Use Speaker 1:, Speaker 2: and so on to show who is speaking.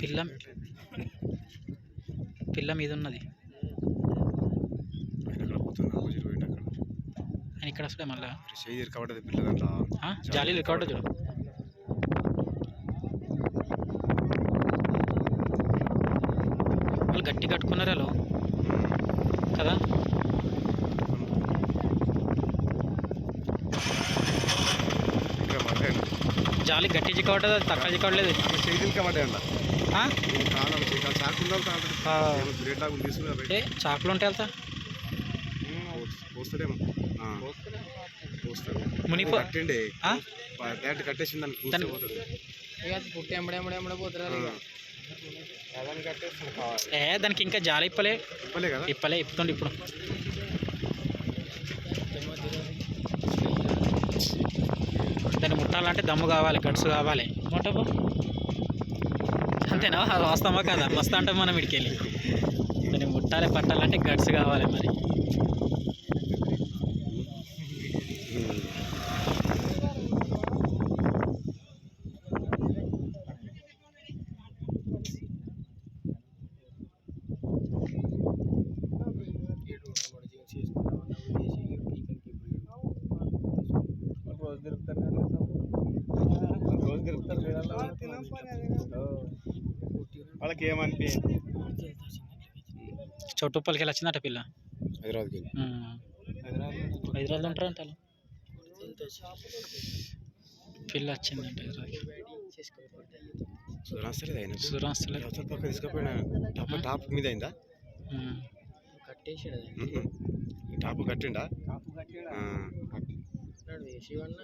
Speaker 1: పిల్ల? పిల్ల మీద ఉన్నది ఆయన ఇక్కడ వస్తాడే మళ్ళా?
Speaker 2: జాలీ పిల్లదంటా
Speaker 1: రికార్డు చూడు. వాళ్ళు గట్టి కట్టుకున్నారు కదా
Speaker 2: ఇక్కడ పడ్డాయండి
Speaker 1: జాలి గట్టి చిక్కవటది అది తక్కువ చిక్కవట్లేదు
Speaker 2: చేతులు
Speaker 1: చాకులు ఉంటాయి వెళ్తా.
Speaker 2: పోస్తాడేమో పోస్తాడు.
Speaker 1: మునిపో
Speaker 2: కట్టండి.
Speaker 1: ఆ?
Speaker 2: డైరెక్ట్ కట్టేసింది దాన్ని కూర్చో
Speaker 1: దాన్ని-
Speaker 2: పోతుంది.
Speaker 3: పుట్టి ఎంబడే ఎంబడే ఎంబడే పోతున్నారు
Speaker 1: ఏ దానికి ఇంకా జాలి ఇప్పలే.
Speaker 2: ఇవ్వలే కదా?
Speaker 1: ఇప్పలే ఇప్పుతుండి ఇప్పుడు. ముట్టాలంటే దమ్ము కావాలి గట్స్ కావాలి. మొట్టపో అంతేనా? అది వాస్తవమా కదా? మస్తు అంటాం మనం ఇడికెళ్ళి. దాన్ని ముట్టాలి పట్టాలంటే గట్స్ కావాలి మరి.
Speaker 2: రోజు తిరుగుతారు తిరుగుతారు వాళ్ళకి ఏమనిపి
Speaker 1: చౌటుప్పలకి వెళ్ళి వచ్చిందట పిల్ల.
Speaker 2: హైదరాబాద్కి.
Speaker 1: హైదరాబాద్ ఉంటారంట వాళ్ళు. పిల్ల వచ్చిందంట హైదరాబాద్కి. సురాస్తులే
Speaker 2: పక్క తీసుకుపోయినా? టాప్ టాప్ మీద అయిందా? టాప్ కట్టిండా?
Speaker 3: కాపు కట్టాడు? శివన్న?